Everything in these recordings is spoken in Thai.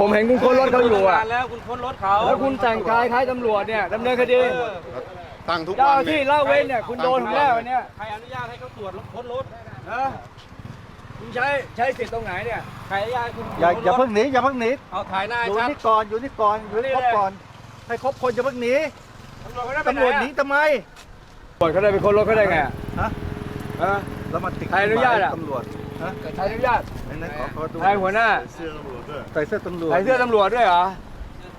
ผมเห็นคุณค้นรถเขาอยู่อะนานแล้วคุณค้นรถเขาแล้วคุณแต่งกายคล้ายตำรวจเนี่ยดำเนินคดีเออตั้งทุกเจ้าวันที่เล่าเว้นเนี่ยคุณโดนผมแล้วอันเนี่ยใครอนุญาตให้เขาตรวจค้นรถนะคุณใช้ใช้สิทธิ์ตรงไหนเนี่ยใครอนุญาตให้คุณอย่าค้นรถอย่าเพิ่งหนีอย่าเพิ่งหนีเอาถ่ายหน้าให้อยู่ชัดนี่ก่อนอยู่นี่ก่อนอยู่นี่ครบก่อนให้ครบคนอย่าเพิ่งหนีตำรวจเขาได้ไปตำรวจไนหนีอะทำไมตำรวจเขาได้ไปค้นรถเขาได้ไงฮะฮะแล้วมาติดใครอนุญาตอะตำรวจฮะใคร อนุญาตไหนๆขอขอดูใครหัวหน้าใส่เสื้อตำรวจใส่เสื้อตำรวจด้วยเหรอ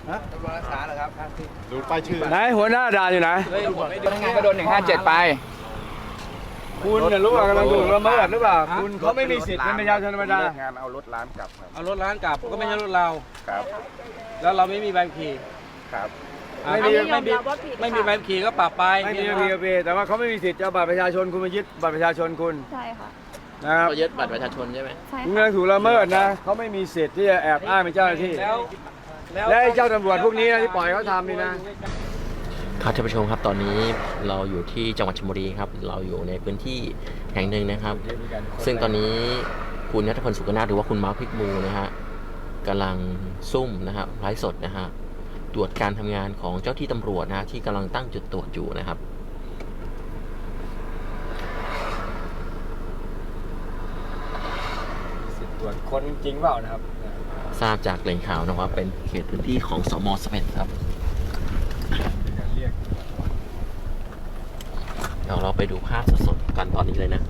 ฮะดูป้ายชื่อไหนหัวหน้าด่านอยู่ไหนเฮ้ยผมไม่พนักงานก็โดน 157 ไป คุณเนี่ยรู้ว่ากำลังถูกละเมิดหรือเปล่า คุณเขาไม่มีสิทธิ์เป็นประชาชนธรรมดาเลิกงานเอารถร้านกลับครับเอารถร้านกลับก็ไม่ใช่รถเรา ครับ แล้วเราไม่มีใบขับขี่ครับอะไม่มีไม่มีไม่มีใบขับขี่ก็ปรับไป ไม่มีพีพีแต่ว่าเขาไม่มีสิทธิ์จะเอาบัตรประชาชนคุณมายึดบัตรประชาชนคุณ ใช่ค่ะ นะครับเขายึดบัตรประชาชนใช่ไหมใช่คุณค่ะกำลังถูกละเมิดนะเขาไม่มีสิทธิ์ที่จะแอบอ้างเป็นเจ้าหน้าที่ แล้ว และไอ้เจ้าตำรวจพวกนี้นะที่ปล่อยเขาทำนี่นะ ครับท่านผู้ชมครับตอนนี้เราอยู่ที่จังหวัดชลบุรีครับ เราอยู่ในพื้นที่แห่งหนึ่งนะครับ ซึ่งตอนนี้คุณนัทพลสุกนาถหรือว่าคุณมาร์คพิกมูนะฮะกำลังซุ่มนะฮะไลฟ์สดนะฮะตรวจการทำงานของเจ้าที่ตำรวจนะฮะที่กำลังตั้งจุดตรวจอยู่นะครับ สิทธิ์ ตรวจคนจริงเปล่านะครับ ทราบจากแหล่งข่าวนะว่าเป็นเขตพื้นที่ของสมสเปนครับเรียกเดี๋ยวเราไปดูภาพสดๆกันตอนนี้เลยนะ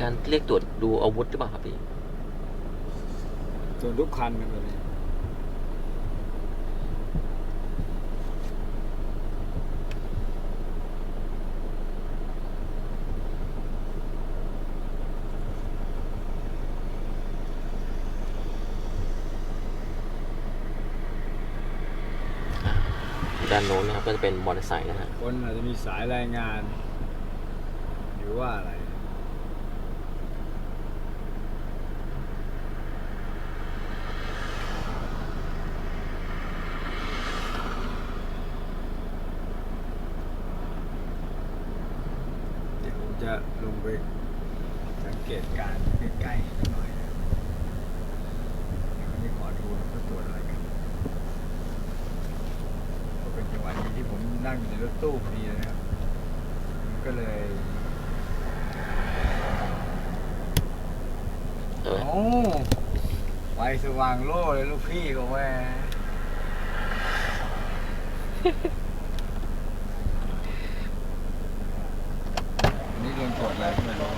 การเรียกตรวจดูอาวุธหรือเปล่าครับพี่ ส่วนทุกคันนะแบบนี้ด้านโน้นนะครับก็จะเป็นมอเตอร์ไซค์นะฮะคนอาจจะมีสายรายงาน หรือว่าอะไร เดี๋ยวผมจะ ลงไปสังเกตการณ์ใกล้ๆหน่อยนะเดี๋ยววันนี้ขอดูว่าตรวจอะไรกันก็เป็นจังหวะนี้ที่ผมนั่งอยู่ในรถตู้พอดีนะครับมันก็เลยเออโอ้ไฟสว่างโล่เลยลูกพี่ก็แม่อันนี่โดนตรวจอะไรไม่รู้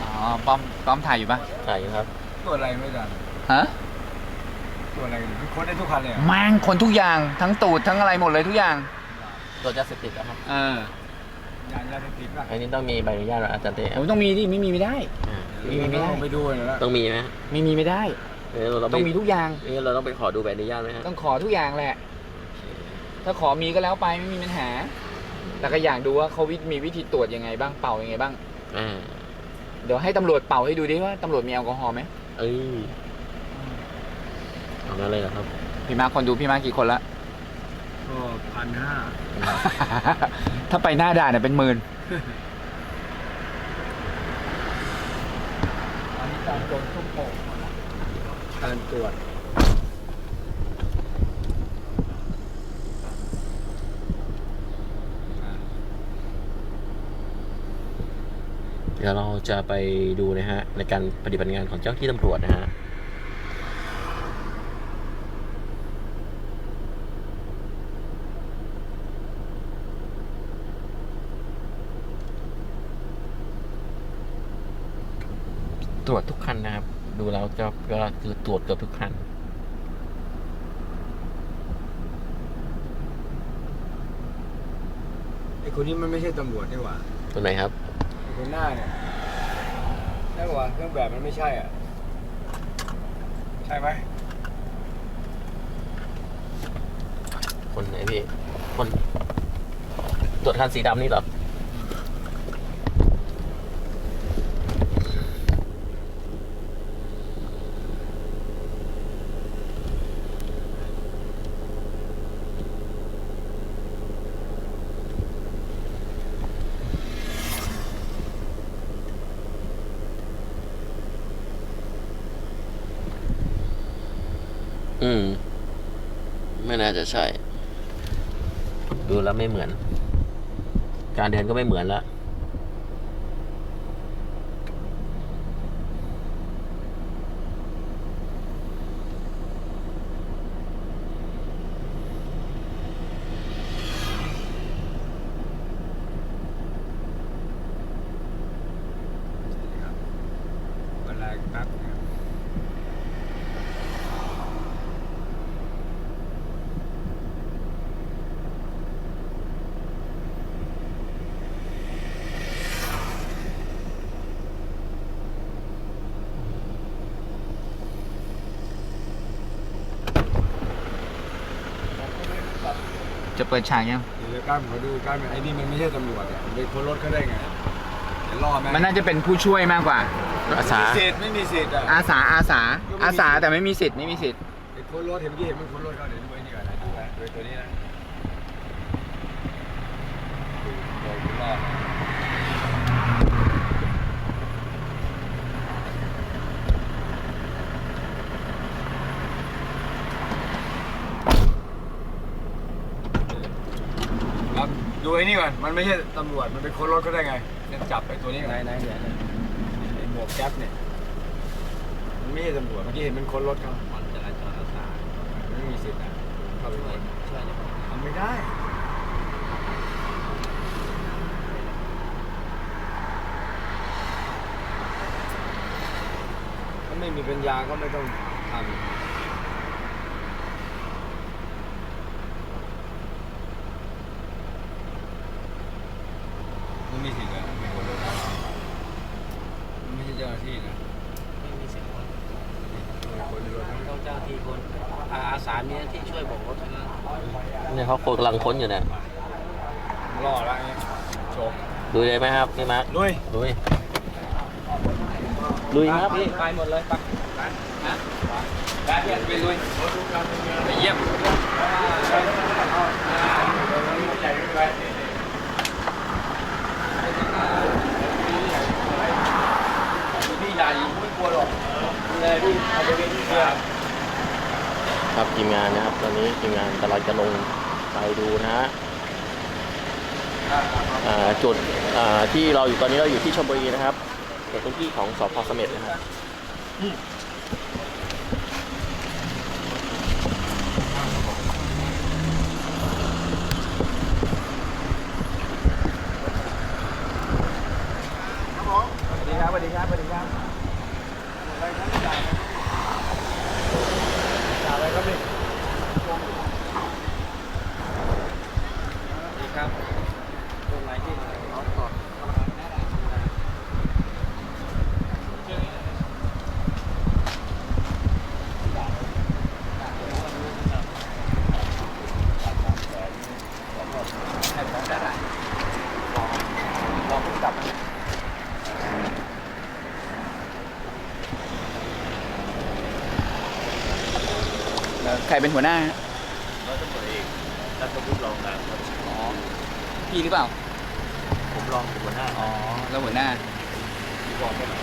อ๋อป้ อมป้อมถ่ายอยู่ปะใช่ครับตรวจอะไรไม่ดันฮะตรวจอะไรกันคือค้นได้ทุกคันเลยเหรอแม่งคนทุกอย่างทั้งตูดทั้งอะไรหมดเลยทุกอย่าง ตัวยาเสพติดนะครับ เออยานยาเสพติดป่ะอันนี้ต้องมีใบอนุญาตอาจารย์เต้ผมต้องมีดิไม่มีไม่ได้ อ่ามีไม่ได้ ต้องไปดูหน่อยละต้องมีไหมไม่มีไม่ได้ เออเราต้องมีทุกอย่างเออเราต้องไปขอดูใบอนุญาตไหมฮะต้องขอทุกอย่างแหละ ถ้าขอมีก็แล้วไปไม่มีปัญหา แต่ก็อยากดูว่าเขาวิมีวิธีตรวจยังไงบ้างเป่ายังไงบ้าง อ่า เดี๋ยวให้ตำรวจเป่าให้ดูดิว่าตำรวจมีแอลกอฮอล์ไหมเอ้ยเอางั้นเลยเหรอครับพี่มาร์คคนดูพี่มาร์คกี่คนละ ก็พันห้าถ้าไปหน้าด่านเนี่ยเป็นหมื่นอันนี้การตรวจทุ่มโป่งการตรวจ เดี๋ยวเราจะไปดูนะฮะในการปฏิบัติงานของเจ้าที่ตำรวจนะฮะตรวจทุกคันนะครับ ดูแล้วจะก็คือตรวจเกือบทุกคันไอ้คนนี้มันไม่ใช่ตำรวจนี่หว่าตัวไหนครับ บนหน้าเนี่ยใช่ป่ะเครื่องแบบมันไม่ใช่อะ ใช่ไหมคนไหนพี่ คน ตรวจคันสีดำนี่เหรอ อื ม ไม่น่าจะใช่ ดูแล้วไม่เหมือน การเดินก็ไม่เหมือนแล้ว เวลาแป๊บนะครับ จะ เปิดฉากยังเดี๋ยวกล้ามขอดูกล้ามไอ้นี่มันไม่ใช่ตำรวจอะมันเป็นคนรถเขาได้ไงเดี๋ยวรอไหมมันน่าจะเป็นผู้ช่วยมากกว่า อาสามีสิทธิ์ไม่มีสิทธิ์อะ อาสาอาสา อาสาแต่ไม่มีสิทธิ์ไม่มีสิทธิ์ไอ้คนรถเห็นเมื่อกี้เห็นมันคนรถเขาเดี๋ยวดูไอ้นี่ก่อนนะดูไว้ดูไอ้ตัวนี้นะดูดูดูรอบครับดูไอ้นี่ ก่อนมันไม่ใช่ตำรวจ มันเป็นคนรถเขาได้ไงเนี่ยจับไอ้ตัวนี้ไหนไหนเนี่ยไอ้หมวกแก๊ปเนี่ย มันไม่ใช่ตำรวจ เมื่อกี้เห็นมันคนรถเขามันจราจรอาสาไม่มีสิทธิ์นะเข้าไปเลยช่วยจะบอกทำไม่ได้ถ้าไม่มีปัญญาก็ไม่ต้องทำมันมีสิทธิ์อะเป็นคนรถมันไม่ใช่เจ้าหน้าที่นะ ไม่มีสิทธิ์คน คนในรถ ต้องเจ้าที่คนอาอาสามีหน้าที่ช่วยบอกรถเท่านั้น เนี่ยเขากำลังค้นอยู่เนี่ยล่อแล้วไงจบดูเลยไหมครับพี่มาร์คลุยลุยลุยครับพี่ไปหมดเลยไปนะไปเยี่ยมไปลุยไปเยี่ยมพี่ใหญ่ไม่กลัวหรอกเลยพี่เอาไปเป็นที่เชื่อครับทีมงานนะครับ ตอนนี้ทีมงานกำลังจะลง ไปดูนะฮะจุดที่เราอยู่ตอนนี้เราอยู่ที่ชลบุรีนะครับเขตพื้นที่ของสพเสม็ดนะครับ สวัสดีครับสวัสดีครับสวัสดีครับจ่าอะไรครับพี่ ดีครับตรงไหนที่น้องสด ใคร เป็นหัวหน้าร้อยตำรวจเอกรัฐวุฒิรองนายครับอ๋อพี่หรือเปล่า ผมรองเป็นหัวหน้าอ๋อ แล้วหัวหน้าบอกได้ไหม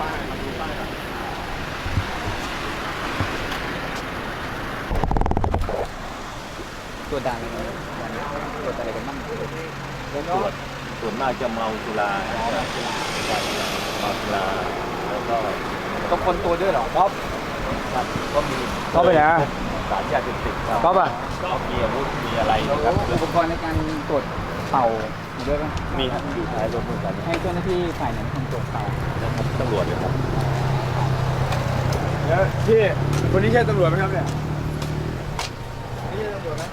ป้ายมาดูป้ายหน่อยตัวดังตัวอะไรกันบ้างตรวจส่วนมากจะเมาสุรานะครับเมาสุราแล้วก็ต้องคนตัวด้วยเหรอครับครับก็มีเข้าไปนะ สารยาเสพติดครับเข้าป่ะก็มีอาวุธมีอะไรนะครับอุปกรณ์ในการตรวจเป่าอยู่ด้วยป่ะมีครับอยู่ท้ายรถเหมือนกันให้เจ้าหน้าที่ฝ่ายไหนเป็นคนตรวจเป่านะครับตำรวจเลยครับแล้วพี่คนนี้ใช่ตำรวจไหมครับเนี่ยไม่ใช่ตำรวจไหม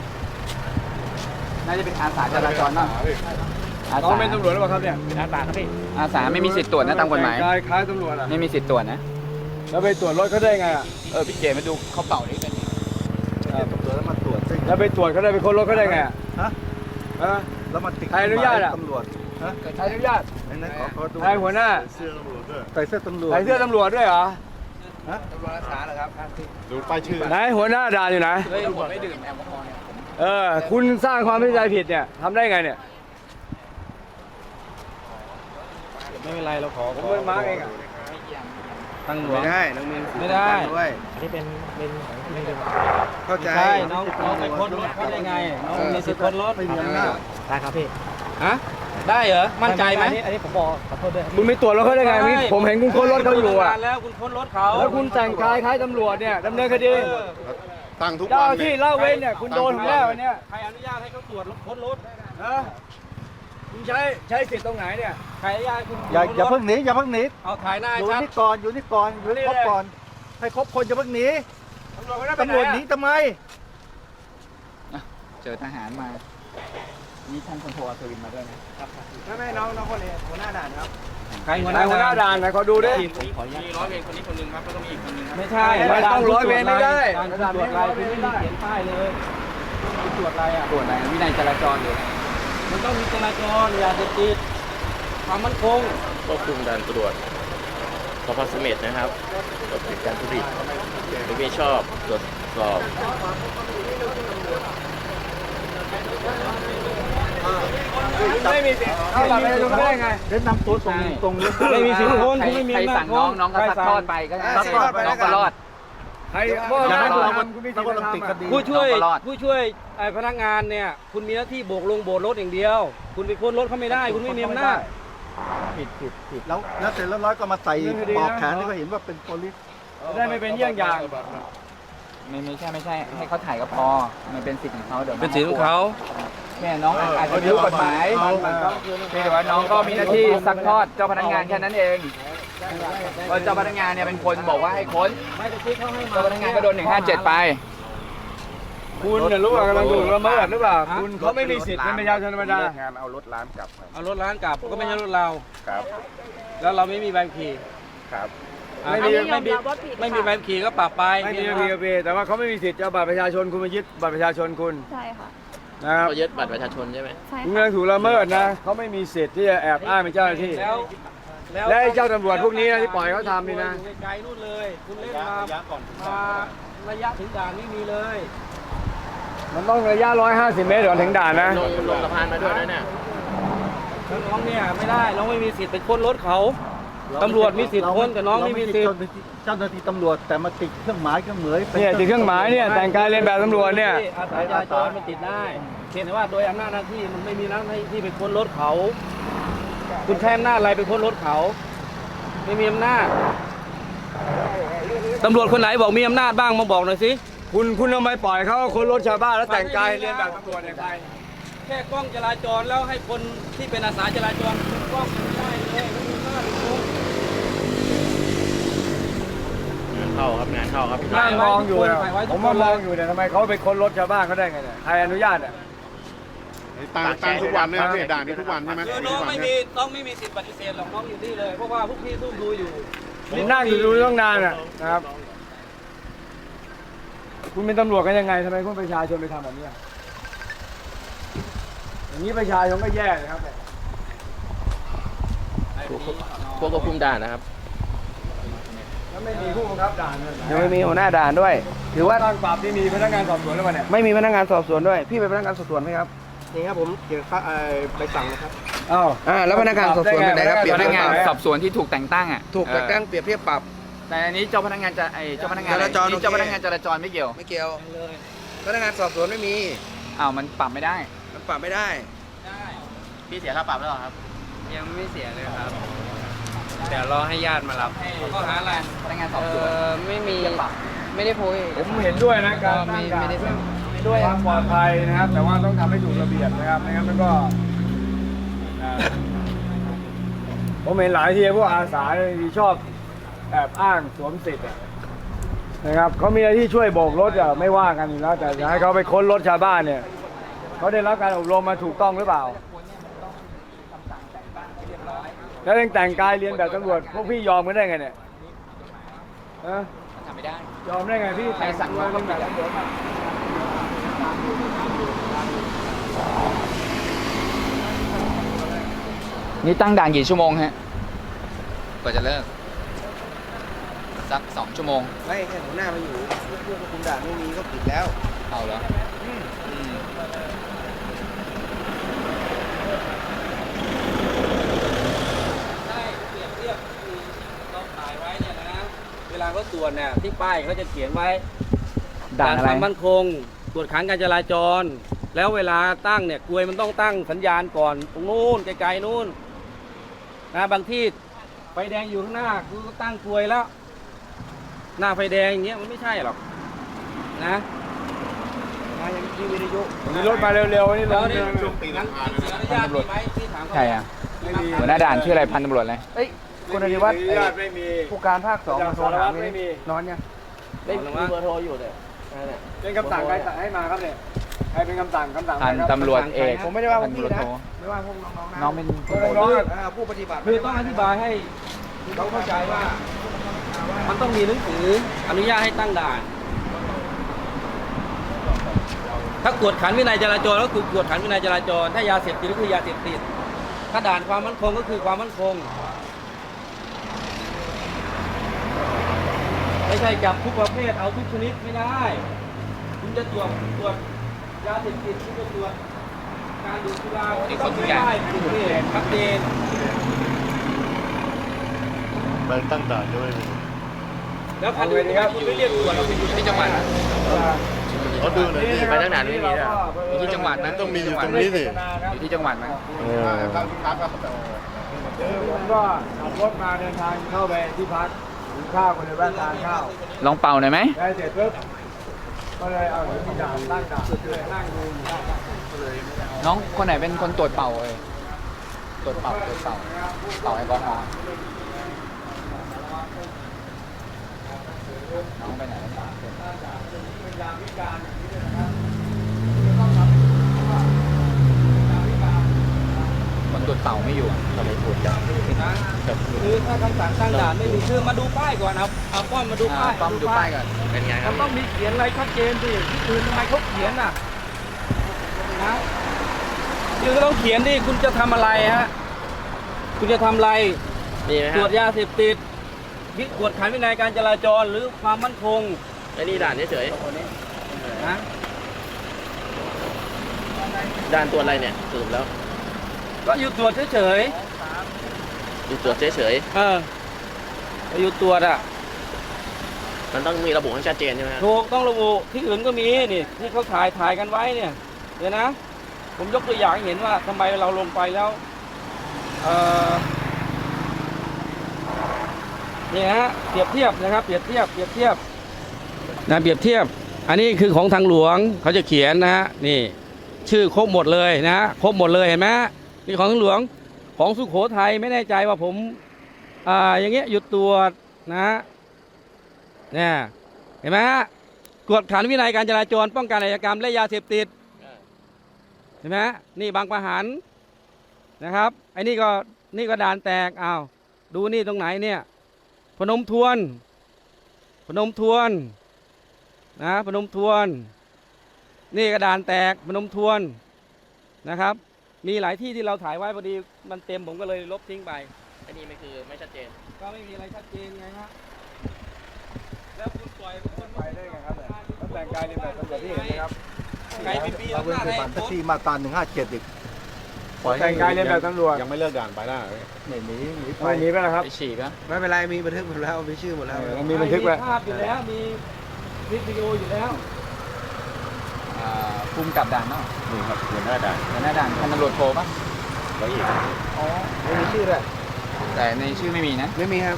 น่าจะเป็นอาสาจราจรบ้างอาน้องสาเป็นตำรวจหรือเปล่าครับเนี่ยอาสาครับพี่อาสาไม่มีสิทธิ์ตรวจนะตามกฎหมายแต่งกายคล้ายตำรวจอะไม่มีสิทธิ์ตรวจนะแล้วไปตรวจรถเขาได้ไงอะเออพี่เจมาดูเขาเป่าได้กันตำรวจแล้วมาตรวจซึ่ง แล้วไปตรวจเขาได้ไปค้นรถเขาได้ไงอะฮะฮะ แล้วมาติดใครอนุญาตอะ ตำรวจฮะใครอนุญาต ไหนๆขอขอดูใครหัวหน้าใส่เสื้อตำรวจใส่เสื้อตำรวจด้วยเหรอฮะดูป้ายชื่อไหนหัวหน้าด่านอยู่ไหน เฮ้ยผมไม่ดื่มแอลกอฮอล์เนี่ยผมเออ คุณสร้างความเข้าใจผิดเนี่ยทำได้ไงเนี่ย ไม่เป็นไรเราขอผมเป็นมาร์กเองอะ ตั้งหลวง ไม่ได้น้องมีไม่ได้ด้วย อันนี้เป็นเป็นเป็นเข้าใจ ใช่น้องน้องไปค้นรถเขาได้ไง น้องมีสิทธิ์ค้นรถไม่มีอำนาจ ได้ครับพี่ฮะได้เหรอ มั่นใจไหม อันนี้ผมบอกขอโทษด้วยคุณไม่ตรวจรถเขาได้ไงพี่ผมเห็นคุณค้นรถเขาอยู่อะนนแล้วคุณค้นรถเขาแล้วคุณแต่งกายคล้ายตำรวจเนี่ยดำเนินคดีตั้งทุกเจ้าวันที่เล่าเว้นเนี่ยคุณโดนผมแล้ววันเนี้ยใครอนุญาตให้เขาตรวจค้นรถฮะคุณ ใช้ใช้สิทธิ์ตรงไหนเนี่ยใครอนุญาตให้คุณอย่าค้นรถอย่าเพิ่งหนีอย่าเพิ่งหนีเอาถ่ายหน้าอยู่ชัด นี่ก่อนอยู่นี่ก่อนอยู่นี่ครบก่อนให้ครบคนอย่าเพิ่งหนีตำรวจไม่ได้ไปตำรวจไอะหนีทำไม เจอทหารมา นี่ท่านพลโทอัศวินมาด้วยนะ ไม่ไม่น้องน้องคนนี้หัวหน้าด่านครับใครหัวหไหนน้าหัวหน้าด่านไหนขอดูดิมีร้อยเวรคนนี้คนหนึงครับแล้วก็มีอีกคนหนึงครับไม่ใช่ไม่ต้องร้อยเวรไม่ได้การตรวจอะไรคุณไม่มีเขียนป้ายเลยคุณตรวจอะไรอะตรวจอะไรวินัยจราจรหรืออะไร มันต้องมีจราจรยาเสพติดความมั่นคงควบคุมด่านตรวจสพเสม็ดนะครับตรวจการทุจริตไม่มีชอบตรวจสอบไม่มีสิทธิ์เข้าหลับไปดูเขาได้ไงเดินนำตัวตรงตรงเลยไม่มีสิทธิ์คนใครคุณไม่มีใครอำนาจสั่งน้องน้องก็ใครซัดสั่ทอดไปก็ซัดทอดไปน้องก็รอด ใครว่า อย่าให้เราเราทำคุณมีสิทเราธิ์กำลังติดคทำดีอะผู้ช่วยน้องก็รอด ผู้ช่วยไอ้พนักงานเนี่ย คุณมีหน้าที่โบกลงโบกรถอย่างเดียว คุณไปค้นรถเขาไม่ได้ คุณไม่มีอำนาจผิดผิดผิดแล้วแล้วเสร็จแล้วร้อยก็มาใส่ปอกแขนนี่ก็เห็นว่าเป็นโพลิสจะได้ไม่เป็นเยี่ยงอย่าง ไม่ไม่ใช่ไม่ใช่ให้เขาถ่ายก็พอ มันเป็นสิทธิ์ของเขาเดี๋ยวเป็นสิทธิ์ของเขา แค่น้องอาจจะไม่รู้กฎหมายเพียงแต่ว่าน้องก็มีหน้าที่ซักทอดเจ้าพนักงานแค่นั้นเองว่าเจ้าพนักงานเนี่ยเป็นคนบอกว่าให้ค้นไม่ได้คิดเขาให้มาเจ้าพนักงานก็โดน157ไป คุณเนี่ยรู้ว่ากำลังถูกละเมิดหรือเปล่า คุณเขาไม่มีสิทธิ์เป็นประชาชนธรรมดา งานเอารถร้านกลับครับเอารถร้านกลับก็ไม่ใช่รถเรา ครับ แล้วเราไม่มีใบขับขี่ครับอะไม่มีไม่มีไม่มีใบขับขี่ก็ปรับไปไม่มีพีพีแต่ว่าเขาไม่มีสิทธิ์จะเอาบัตรประชาชนคุณมายึดบัตรประชาชนคุณ ใช่ค่ะ นะครับ เขายึดบัตรประชาชนใช่ไหมใช่คุณค่ะกำลังถูกละเมิดนะเขาไม่มีสิทธิ์ที่จะแอบอ้างเป็นเจ้าหน้าที่ แล้วและไอ้เจ้าตำรวจพวกนี้นะที่ปล่อยเขาทำนี่นะ อยู่ไกลๆนู่นเลย คุณเล่นมามาระยะถึงด่านไม่มีเลยมันต้องระยะ 150 เมตรก่อนถึงด่านนะ ลงลงสะพานมาด้วยนะเนี่ยแล้วน้องเนี่ยไม่ได้ น้องไม่มีสิทธิ์ไปค้นรถเขา ตำรวจมีสิทธิ์ค้นแต่น้องไม่มีสิทธิ์เจ้าหน้าที่ตำรวจแต่มาติดเครื่องหมายเครื่องเหมยป็เนี่ยติดเครื่องหมายเนี่ยแต่งกายเรียนแบบตำรวจเนี่ย อาสาจราจรมันติดได้เพียงแต่ว่าโดยอำนาจหน้าที่มันไม่มีหน้าที่ไปค้นรถเขา คุณใช้อำนาจอะไรไปค้นรถเขา ไม่มีอำนาจตำรวจคนไหนบอกมีอำนาจบ้างมาบอกหน่อยสิคุณคุณทำไมปล่อยเขาคนรถชาวบ้านแล้วแต่งกายเรียนแบบตำรวจเนี่ยใครแค่กล้องจราจรแล้วให้คนที่เป็นอาสาจราจรเป็นกล้องไม่ได้เลยไม่มีอำนาจเลยคุณ งาน เข้าครับงานเข้าครับนั่งมองอยู่เนี่ยถ่ายไว้ทุกคนผมมามองอยู่เนี่ยทำไมเขาไปค้นรถชาวบ้านเขาได้ไงเนี่ยใครอนุญาตอะตั้งตั้งทุกวันนะครับพี่ด่านนี้ทุกวันใช่ไหมคือน้องไม่มีน้องไม่มีสิทธิ์ปฏิเสธหรอกน้องอยู่นี่เลยเพราะว่าพวกพี่ซุ่มดูอยู่ผมนั่งอยู่ดูตั้งนานอะนะครับ คุณเป็นตำรวจกันยังไงทำไมคุณประชาชนไปทำแบบนี้อะอย่างนี้ประชาชนก็แย่เลยครับพวกควบคุมด่านนะครับ แล้วไม่มีผู้บังคับด่านเลยยังไม่มีหัวหน้าด่านด้วย ถือว่าตั้งปราบที่มีพนักงานสอบสวนแล้วมาเนี่ยไม่มีพนักงานสอบสวนด้วย พี่เป็นพนักงานสอบสวนไหมครับนี่ครับผมเกี่ยวกับใบสั่งนะครับอ้าวอ่าแล้วพนักงานสอบสวนเป็นไหนครับเปรียบพนัเทีกยบงานปรับสอบสวนที่ถูกแต่งตั้งอะถูกแต่งตั้งเอเปรียบเทียบปรับอแต่อันนี้เจ้าพนักงานจะไอเจ้าพนักงานอะไรจราจร นี่โอเคเจ้าพนักงานจราจรไม่เกี่ยวไม่เกี่ยวพนักงานสอบสวนไม่มีอ้าวมันปรับไม่ได้มันปรับไม่ได้ พี่เสียค่าปรับแล้วเหรอครับ ยังไม่เสียเลยครับ เดี๋ยวรอให้ญาติมารับก็หาอะไรพนักงานสอบสวนไม่มีไม่ได้โพย ผมเห็นด้วยนะการตั้งด่านไม่ได้เพื่อด้วยความปลอดภัยนะครับ แต่ว่าต้องทำให้ถูกระเบียบนะครับไม่งั้นมันก็เอ่อผมเห็นหลายทีพวกอาสาเนี่ยที่ชอบแอบอ้างสวมสิทธิ์อะนะครับเขามีหน้าที่ช่วยโบกรถอะไม่ว่ากันอยู่แล้วแต่จะให้เขาไปค้นรถชาวบ้านเนี่ยเขาได้รับการอบรมมาถูกต้องหรือเปล่า แล้วยังแต่งกายเรียนแบบตำรวจพวกพี่ยอมกันได้ไงเนี่ยฮะทำไม่ได้ ยอมได้ไงพี่ใครสั่งมาก็เรียนแบบตำรวจนี่ตั้งด่านกี่ชั่วโมงฮะกว่าจะเลิกสักสองชั่วโมง ไม่แค่หัวหน้ามาอยู่เพื่อนคุมด่านไม่มีก็ผิดแล้ว เอาเหรออืม ใช่เปรียบเทียบคือเราถ่ายไว้เนี่ยนะ เวลาเขาตรวจเนี่ยที่ป้ายเขาจะเขียนไว้ด่านอะไร ความมั่นคงตรวจขันการจราจร แล้วเวลาตั้งเนี่ยกลวยมันต้องตั้งสัญญาณก่อนตรงนู้นไกลๆนู้นนะบางที่ไฟแดงอยู่ข้างหน้าคือก็ตั้งกลวยแล้ว หน้าไฟแดงอย่างเงี้ยมันไม่ใช่หรอกนะมาอย่างที่วิทยุมีรถมาเร็วๆนี่รแล้วถนี่เร็วงั้นคุณเสียอนุญาตมีไหมที่ถามเขาใครอะไม่มีหัวหน้าด่านชื่ออะไรพันตำรวจอะไรเอ้ย คุณอธิวัฒน์อนุญาตไม่มี ผู้การภาคสองมาโทรหาไม่มี นอนยังได้มีเบอร์โทรอยู่เลยเป็นคำสั่งใครสั่งให้มาครับเนี่ยใครเป็นคำสั่งคำสั่งพันใคครับ ตำรวจเอกผมไม่ได้ว่าพวกพี่พันนะตำรวจโทไม่ว่าพวกน้องๆนะน้องเป็นน้องๆอะอ่าผู้ปฏิบัติคือต้องอธิบายให้เขาเข้าใจว่า มันต้องมีหนังสืออนุญาตให้ตั้งด่าน ถ้ากวดขันวินัยจราจรก็คือกวดขันวินัยจราจร ถ้ายาเสพติดก็คือยาเสพติด ถ้าด่านความมั่นคงก็คือความมั่นคง ไม่ใช่จับทุกประเภทเอาทุกชนิดไม่ได้ คุณจะตรวจตรวจยาเสพติดคุณจะตรวจการดื่มสุรานี่คนทุกอย่างไม่ได้ทุกประเภทชัดเจนไปตั้งด่านด้วย แล้วคันอื่นนะครับคุณไม่เรียกตรวจเราเป็นอยู่ที่จังหวัดอะเขาดูหน่อยดิไปตั้งนานไม่มีเลยอะอยู่ที่จังหวัดนะต้องมีอยู่ตรงนี้สิอยู่ที่จังหวัดไหมผมก็ขับรถมาเดินทางเข้าไปที่พัก กินข้าวคนในบ้านทานข้าวลองเป่าหน่อยไหมได้เสร็จปุ๊บก็เลยเอาเดี๋ยวมีด่านตั้งด่านเลยนั่งดูอยู่น้องคนไหนเป็นคนตรวจเป่าเอ่ยตรวจเป่าตรวจเป่าเป่าแอลกอฮอล์น้องไปไหนแล้วคนตรวจ เป่าไม่อยู่อะทำไมพูดจังคือถ้าคำสั่งตั้งด่านไม่มีคือมาดูป้ายก่อนเอาเอาป้อมมาดูอ่าป้ายป้อมดูป้ายก่อนเป็นไงคมัรับนต้องมีเขียนอะไรชัดเจนสิที่อื่นทำไมเขาเขียนน่ะนะคือก็ต้องเขียนดิคุณจะทำอะไรฮะคุณจะทำอะไรมีไหมตรวฮะจยาเสพติดวิกวดขันวินัยการจราจรหรือความมั่นคงไอ้นี่ด่านเฉยนะๆด่านตรวจอะไรเนี่ยสรุปแล้ว ก็อยู่ตรวจเฉยดูตรวจเฉยๆเออก็อยู่ตรวจอะๆมันต้องมีระบุให้ชัดเจนใช่ไหมฮะถูกต้องระบุที่อื่นก็มีนี่ที่เขาถ่ายถ่ายกันไว้เนี่ยเดี๋ยวนะ ผมยกตัวอย่างให้เห็นว่าทำไมเราลงไปแล้วเอ่อนี่ฮะเปรียบเทียบนะครับ เปรียบเทียบเปรียบเทียบนะเปรียบเทียบ อันนี้คือของทางหลวงเขาจะเขียนนะฮะนี่ ชื่อครบหมดเลยนะฮะครบหมดเลยเห็นไหมฮะ นี่ของหลวงของสุโขทัยไม่แน่ใจว่าผมอ่าอย่างเงี้ยหยุดตรวจนะเนี่ยเห็นไหมฮะกวดขันวินัยการจราจรป้องกันอาชญากรรมและยาเสพติดเห็นไหมนี่บางประหันนะครับไอ้นี่ก็นี่ก็ด่านแตกอ้าวดูนี่ตรงไหนเนี่ยพนมทวน พนมทวนนะพนมทวน นี่กระดานแตกพนมทวนนะครับ มีหลายที่ที่เราถ่ายไว้พอดีมันเต็มผมก็เลยลบทิ้งไปไอ้นี่ไม่คือไม่ชัดเจน ก็ไม่มีอะไรชัดเจนไงฮะแล้วคุณปล่อยคนไปได้ไงครับเนี่ยแล้วแต่งกายเรียนแบบตำรวจที่เห็นนะครับใครปีปีเราอำเป็นนาจเคยให้บันโพแท็กสต์ซี่มาตราหนึ่งห้าเจ็ดอีกแต่งกายเรียนแบบตำรวจยังไม่เลิกด่านไปได้ไม่หนีหนีไปไม่มีไหมล่ะครับไปฉีกอะไม่เป็นไรมีบันทึกหมดแล้วมีชื่อหมดแล้วเออมีบันทึกไว้มีภาพอยู่แล้วมีคลิปวิดีโออยู่แล้วอ่า ภูมิกับด่านเนาะนี่ครับหัวหน้าด่านหัวหน้าด่านพันตำรวจโทปะร้อยเอกอ๋อไม่มีชื่อเลยแต่ในชื่อไม่มีนะ ไม่มีครับ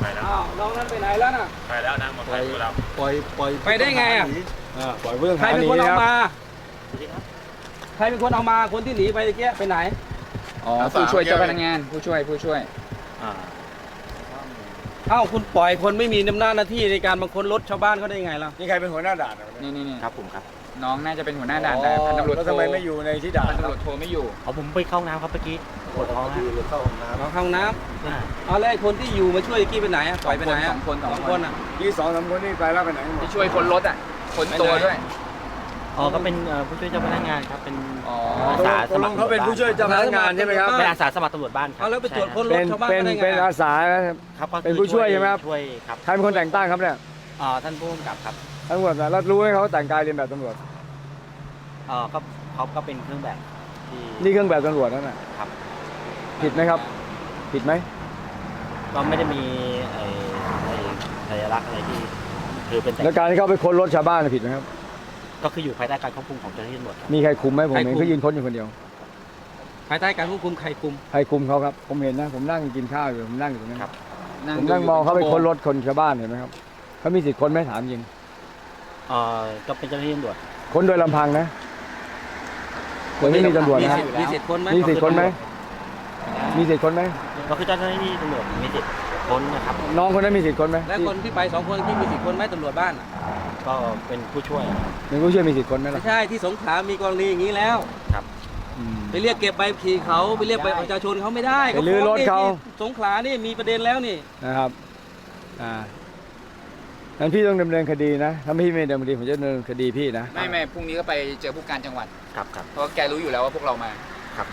ไปแล้วอ้าวน้องนั้นไปไหนแล้วน่ะไปแล้วนะหมดไปแล้ว ปล่อยปล่อยไปได้ไงอะหนีอ่าปล่อยผู้ต้องใครหาหเป็นนีคนนะเอาครับมาใครเป็นคนเอามาคนที่หนีไปเมื่อกี้ไปไหนอ๋อผู้ช่วยเจ้าพนักงานผู้ช่วยผู้ช่วยอ่า เอ้าคุณปล่อยคนไม่มีอำนาจหน้าที่ในการบางคนรถชาวบ้านเขาได้ยังไงล่ะนี่ใครเป็นหัวหน้าด่านอะนี่นี่นี่ครับผมครับน้องน่าจะเป็นหัวหน้าด่านแต่พันตำรวจแล้วโททำไมไม่อยู่ในที่ด่านพันตำรวจโทไม่อยู่เอาผมไปเข้าน้ำครับเมื่อกี้ปวดท้องดีเลยเข้าห้องน้เอาเข้าน้ำเอาแล้วไอ้คนที่อยู่มาช่วยกี้ไปไหนอะปล่อยไปไหนอะสองคนสองคนคนอะ ที่สองสามคนนี่ไปแล้วไปไหนกันหมด ที่ช่วยคนรถอะขนตัวด้วยไอ๋อก็เป็นเอ่อผู้ช่วยเจ้าพนักงานครับเป็นอ๋ออาสาสตกลมัคงรเขาเป็นผู้ช่วยเจ้าพนักงานใช่ไหมครับ เป็นอาสาสมัครตำรวจบ้านครัเอาแล้วไปตรวจค้นรเป็ถนชาวบ้านเป็นได้ไงเป็นอาสานะครับ ครับก็คือเป็นผู้ช่วยใช่ไหมครับ ช่วยครับใครเป็นคนแต่งตั้งครับเนี่ยอ่าท่านผู้กำกับครับตำรวจนะแล้วรู้ไหมเขาแต่งกายเรียนแบบตำรวจ อ่าก็เขาก็เป็นเครื่องแบบที่นี่เครื่องแบบตำรวจนั่นน่ะครับ ผิดไหมครับ ผิดไหมก็ไม่ได้มีไอ้ไอ้สัญลักษณ์อะไรที่คือเป็นแต่แล้วการที่เขาไปค้นรถชาวบ้านน่ะผิดไหมครับ ก็คืออยู่ภายใต้การควบคุมของเจ้าหน้าที่ตำรวจครับ มีใครคุมไหมผมเห็นเขายืนค้นอยู่คนเดียว ภายใต้การควบคุมใครคุม ใครคุมเขาครับ ผมเห็นนะ ผมนั่งกินข้าวอยู่ ผมนั่งอยู่ตรงนั้นครับ ผมนั่งมองเขาไปค้นรถคนชาวบ้านเห็นไหมครับเขามีสิทธิ์ค้นไหมถามจริงอ่าก็เป็นเจ้าหน้าที่ตำรวจ ค้นโดยลำพังนะโดยไม่มีตำรวจมีนะสิทธิ์มีสิทธิ์ค้นไหมมีสิทธิ์ค้นไหม มีสิทธิ์ค้นไหม ก็คือเจ้าหน้าที่ตำรวจมีสิทธิ์ค้นนะครับ น้องคนนั้นมีสิทธิ์ค้นไหมแล้วคนที่ไปสองคนที่มีสิทธิ์ค้นไหมตำรวจบ้านอะ ก็เป็นผู้ช่วยเป็นผู้ช่วยมีสิทธิ์ค้นไหมไม่ล่ะใช่ที่สงขลามีกรณีอย่างนี้แล้ว อืม ไปเรียกเก็บใบขับขี่เขาไปเรียกใบประชาชนเขาไม่ได้ไปลื้อรถเขาฟ้องนี่ที่สงขลานี่มีประเด็นแล้วนี่ นะครับ อ่างั้นพี่ต้องดำเนินคดีนะ ถ้าพี่ไม่ดำเนินคดีผมจะดำเนินคดีพี่นะ ไม่ไม่พรุ่งนี้ก็ไปเจอผู้การจังหวัด ครับครับเพราะแกรู้อยู่แล้วว่าพวกเรามา ครับ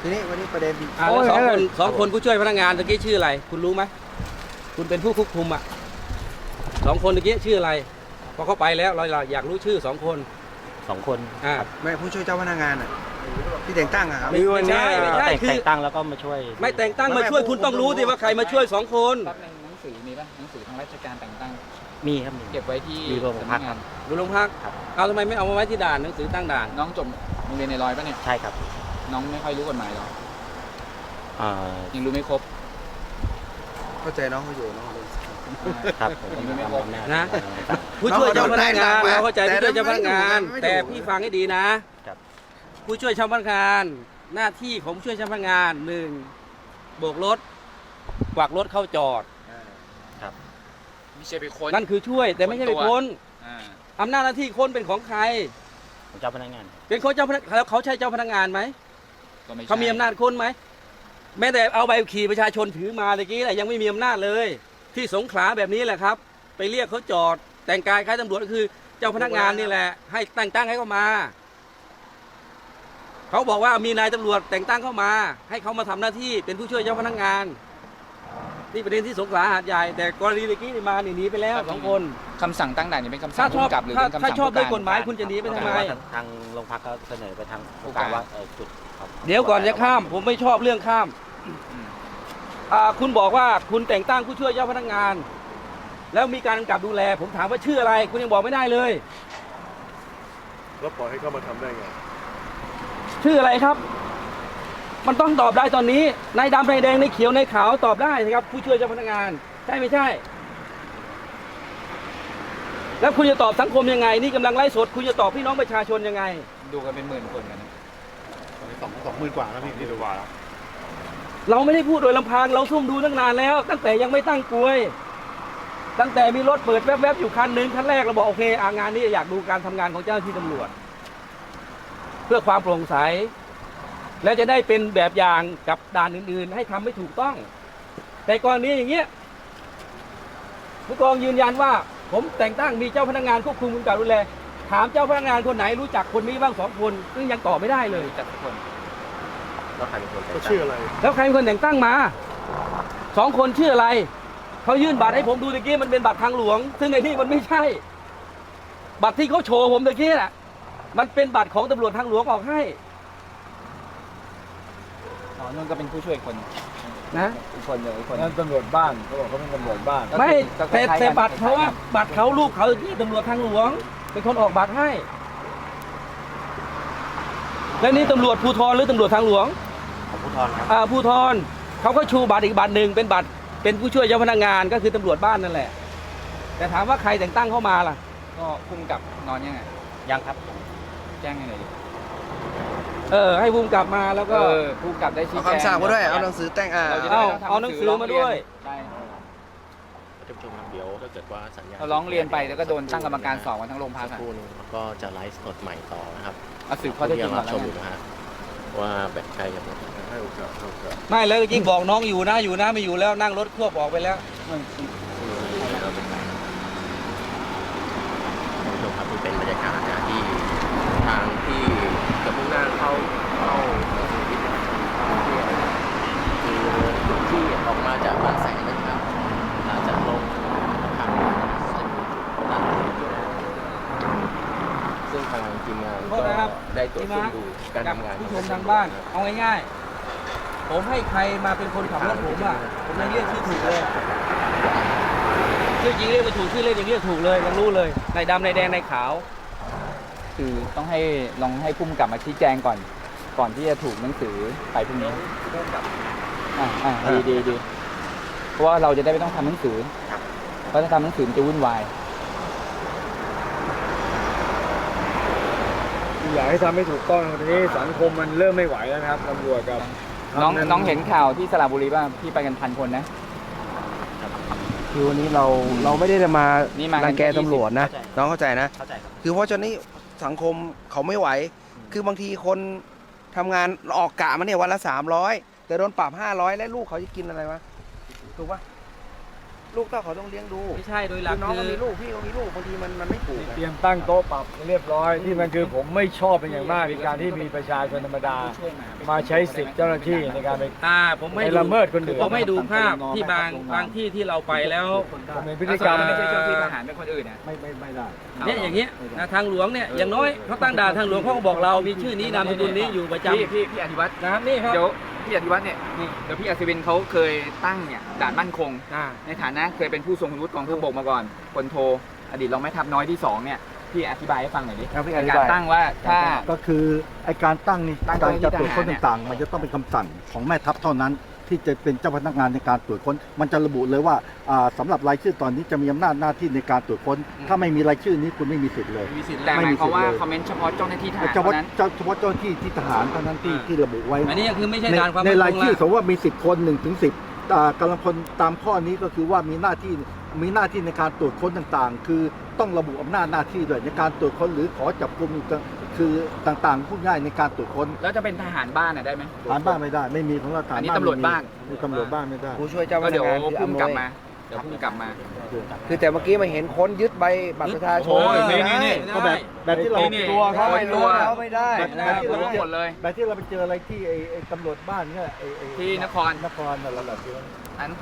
ทีนี้วันนี้ประเด็นอ่าโอ้แล้วยสองงั้คนนเลย สองคนผู้ช่วยพนักงานตะกี้ชื่ออะไร คุณรู้ไหมคุณเป็นผู้ควบคุมอะสองคนตะกี้ชื่ออะไร พอเขาไปแล้วเราอยากรู้ชื่อสองคนสองคนอ่า ไม่ผู้ช่วยเจ้าพนักงานอะที่แต่งตั้งอะครับไม่ไม่ใช่ไม่ใช่แต่งคือ แต่งตั้งแล้วก็มาช่วย ไม่แต่งตั้งมาช่วยคุณต้องรู้ดิว่าใครมาช่วยสองคนแป๊บนึงหนังสือมีป่ะหนังสือทางราชการแต่งตั้ง มีครับมี เก็บไว้ที่มีโรงพัก สำนังานดูโรงพักเอาทำไมไม่เอามาไว้ที่ด่านหนังสือตั้งด่าน น้องจบโรงเรียนในร้อยป่ะเนี่ย ใช่ครับน้องไม่ค่อยรู้กฎหมายหรอ อ่ายังรู้ไม่ครบ เข้าใจน้องเขาอยู่น้องเขา ครับผมยังไม่ครบนะ ผู้ช่วยเจ้าพนักงานน้องเราเข้าใจแต่ผู้ช่วยเจ้าพนักงานไม่ถูกแต่พี่ฟังให้ดีนะผู้ช่วยเจ้าพนักงาน หน้าที่ของผู้ช่วยเจ้าพนักงานหนึ่งโบกรถกวักรถเข้าจอด ไม่ใช่ไปค้นนั่นคือช่วยแต่ไม่ใช่ไปค้นตัวค้นอ่าอำนาจหน้าที่ค้นเป็นของใคร ของเจ้าพนักงานเป็นของเจ้าพนักแล้วเขาใช่เจ้าพนักงานไหมก็ไม่ใช่เขามีอำนาจค้นไหมแม้แต่เอาใบขับขี่ประชาชนถือมาตะกี้แหละยังไม่มีอำนาจเลย ที่สงขลาแบบนี้แหละครับ ไปเรียกเขาจอดแต่งกายคล้ายตำรวจก็คือเจ้าพนักงานนี่แหละ ให้แต่งตั้งให้เขามา เขาบอกว่ามีนายตำรวจแต่งตั้งเข้ามา ให้เขามาทำหน้าที่เป็นผู้ช่วยเจ้าพนักงาน นี่ประเด็นที่สงขลาหาดใหญ่แต่กรณีตะกี้นี่มานี่หนีไปแล้วสองคนคำสั่งตั้งด่านนี่เป็นคำสั่ถ้างชผู้อบกำกับหรือถ้าเป็นคำถ้าสั่งชอบผู้ด้วยการกฎหมายคุณจะหนีไปทำไมแต่ว่าทางทางโรงพักก็เสนอไปทางผู้การว่าเออจุดครับ เดี๋ยวก่อนจะข้าม ผมไม่ชอบเรื่องข้ามอืม อ่าคุณบอกว่าคุณแต่งตั้งผู้ช่วยเจ้าพนักงาน แล้วมีการกำกับดูแล ผมถามว่าชื่ออะไร คุณยังบอกไม่ได้เลย แล้วปล่อยให้เข้ามาทำได้ไง ชื่ออะไรครับ มันต้องตอบได้ตอนนี้ในดำในแดงในเขียวในขาวตอบได้นะครับ ผู้ช่วยเจ้าพนักงาน ใช่ไม่ใช่ แล้วคุณจะตอบสังคมยังไง นี่กำลังไล่สด คุณจะตอบพี่น้องประชาชนยังไง ดูกันเป็นหมื่นคนกันนะ สองสองหมื่นกว่าแล้วพี่ที่ดูว่า เราไม่ได้พูดโดยลำพังเราซุ่มดูตั้งนานแล้ว ตั้งแต่ยังไม่ตั้งกลวย ตั้งแต่มีรถเปิดแวบๆอยู่คันหนึ่งคันแรกเราบอกโอเคอางานนี้อยากดูการทำงานของเจ้าหน้าที่ตำรวจ เพื่อความโปร่งใส และจะได้เป็นแบบอย่างกับด่านอื่น ๆ ให้ทำไม่ถูกต้อง แต่กรณีอย่างเงี้ยผู้กองยืนยันว่า ผมแต่งตั้งมีเจ้าพนักงานควบคุมกำกับดูแลถามเจ้าพนักงานคนไหนรู้จักคนนี้บ้างสองคนซึ่งยังตอบไม่ได้เลยจัดทุกคน แล้วใครเป็นคนแต่งก็ตั้งชื่ออะไร แล้วใครเป็นคนแต่งตั้งมาสองคนชื่ออะไร เขายื่นบัตรให้ผมดูตะกี้มันเป็นบัตรทางหลวง ซึ่งในที่มันไม่ใช่ บัตรที่เขาโชว์ผมตะกี้น่ะ มันเป็นบัตรของตำรวจทางหลวงออกให้อ๋อนุ่นก็เป็นผู้ช่วยอีกคนนะ อีกคนเดียวอีกคน นั่นตำรวจบ้านเขาบอกเขาเป็นตำรวจบ้านไม่ก็แต่คล้ายๆแต่กันบัตรเขาว่าคล้ายๆกันบัตรเขารูปเขาที่ตำรวจทางหลวง เป็นคนออกบัตรให้ และนี่ตำรวจภูธรหรือตำรวจทางหลวง ของผู้ทรครับ อ่าภูธรเขาก็ชูบัตรอีกบัตรหนึ่งเป็นบัตรเป็นผู้ช่วยเจ้าพนักงานก็คือตำรวจบ้านนั่นแหละ แต่ถามว่าใครแต่งตั้งเข้ามาล่ะ ก็คุ้มกับนอนยังไง ยังครับ แจ้งให้หน่อยดิเออ ให้ภูมิกลับมาแล้วก็ก็ผู้กำกับได้ชี้เอาแจงคำสั่งมาด้วย เอาหนังสือแต่งอ่า เราจะเอาได้ไม่ต้เอาหนังสือมาด้วย ใช่ท่านผู้ชมครับเดี๋ยวถ้าเกิดว่าสัญญาณเราร้องเรียนไปแล้วก็โดนตั้งกรรมการสอบกันทั้งโรงพัสักกอะครู่นึงแล้วก็จะไลฟ์สดใหม่ต่อนะครับเอาสืบข้อเท็จจริงที่ก่อรันบแล้วชมกัอนยู่นะฮะว่าแบตใกล้จะหมดแล้ว ให้โอกาสให้โอกาสไม่แล้วยิ่งบอกน้องอยู่นะอยู่นะไม่อยู่แล้วนั่งรถควบออกไปแล้ว มันผู้ชมครับมันเป็นบรรยากาศนะที่ทางที่จะมุ่งหน้าเข้าเข้าคือที่ออกมาจากบางแสนนะครับอาจงนะครังด้างซึ่งทางทีมงาก็ได้ตรวจสอบดูการทำงานผู้ชมทางบ้าน เอาง่ายๆ ผมให้ใครมาเป็นคนขับรถผมอะผมยังเรียกชื่อถูกเลยชื่อจริงเรียกไม่ถูกชื่อเล่นยังเรียกถูกเลยยังรู้เลยในดำในแดงในขาว คือต้องให้ลองให้พุ่มกลับมาชี้แจงก่อน ก่อนที่จะถูกหนังสือไปพรุ่งนี้อ่าอ่าดีดีดีเพราะว่าเราจะได้ไม่ต้องทำหนังสือเพราะถ้าทำหนังสือมันจะวุ่นวาย อยากให้ทำให้ถูกต้องทีนี้สังคมมันเริ่มไม่ไหวแล้วนะครับตำรวจกับ น้องน้องเห็นข่าวที่สระบุรีป่ะพี่ไปกันพันคนนะ คือวันนี้เราเราไม่ได้จะมานี่มากันรังแกแค่ตำรวจนะเข้าใจน้องเข้าใจนะ เข้าใจครับ คือเพราะฉะนั้นสังคมเขาไม่ไหว คือบางทีคนทำงานออกกะมาเนี่ยวันละสามร้อยแต่โดนปรับห้าร้อยแล้วลูกเขาจะกินอะไรวะถูกปะ ลูกเต้าเขาต้องเลี้ยงดูไม่ใช่โดยหลัคืกอน้องคืก็อมีลูกพี่ก็มีลูกบางทีมันมันไม่ถูกอะเตรียมตั้งโต๊ะปรับเรียบร้อยที่มันคือผมไม่ชอบเป็นอย่างมากในการที่มีประชาชนธรรมดา มาใช้สิทธิ์เจ้าหน้าที่ในการไป อ่าผมไม่ไปดูละเมิดคนอื่น ผมไม่ดูภาพที่บางบางที่ที่เราไปแล้วผมเป็นพฤติกรรม ไม่ใช่เจ้าที่ทหารเป็นคนอื่นนะ ไม่ไม่ไม่ได้เนี่ยอย่างเงี้ยนะทางหลวงเนี่ยอย่างน้อยเขาตั้งด่านทางหลวงเขาก็บอกเรามีชื่อนี้นามสกุลนี้อยู่ประจพี่พี่พี่อธิวัตรำนะครับนี่ครับ เดี๋ยวพี่อธิวัตรเนี่ยเดี๋ยวพี่อัศวินเขาเคยตั้งเนี่ยด่านมั่นคง อ่าในฐานะเคยเป็นผู้ทรงคุณวุฒิกองทัพบกมาก่อนพลโทอดีตรองแม่ทัพน้อยที่สองเนี่ยพี่อธิบายให้ฟังหน่อยดิครับพี่อในธิการบายตั้งว่าถ้า ก็คือไอการตั้งนี่ตั้งการจะเจ้าหน้าที่ตรวจค้นทหารเนี่ย ต่างๆ มันจะต้องเป็นคำสั่งของแม่ทัพเท่านั้น ที่จะเป็นเจ้าพนักงานในการตรวจค้น มันจะระบุเลยว่าอ่าสำหรับรายชื่อตอนนี้จะมีอำนาจหน้าที่ในการตรวจค้น ถ้าไม่มีรายชื่อนี้คุณไม่มีสิทธิ์เลย มีสิทธิ์แต่หมายความว่าคอมเมนต์เฉพาะเจ้าหน้าที่ทหารเฉพาะเท่านั้นเจ้าเฉพาะเจ้าหน้าที่ที่ทหารเท่านั้นที่ที่ระบุไว้ อันนี้ยังคือไม่ใช่ในด่านความในมั่นรายคงชื่อละ สมมติว่ามีสิบคนหนึ่งถึงสิบกำลังพลตามข้อนี้ก็คือว่ามีหน้าที่มีหน้าที่ในการตรวจค้นต่างๆ คือต้องระบุอำนาจหน้าที่ด้วยในการตรวจค้นหรือขอจับกุม คือต่างๆพูดง่ายในการตรวจค้นแล้วจะเป็นทหารบ้านน่ะได้ไหม ฐานบ้านไม่ได้ ไม่มีของเราฐานอันนี้บ้านตำรวจบ้านมีตำรวจบ้านไม่ได้ ผู้ช่วยเจ้าพก็นัเดี๋กยวงานคือพุ่มอำนกลับวยมาเดี๋ยวพุ่มกลับมา คือแต่เมื่อกี้มาเห็นค้นยึดใบบัตรประชาชนโอ้ยไม่นี่ได้นี่ ก็แบบแบบที่เรานี่ตัวเขาโอ้ยตัวเขาไม่ได้แบบแบบที่รู้เราหมดเลย แบบที่เราไปเจออะไรที่ไอ้ไอ้ตำรวจบ้านเนี่ยไอ้ไอ้ที่นคร นครนั่นแหละแบบที่อัน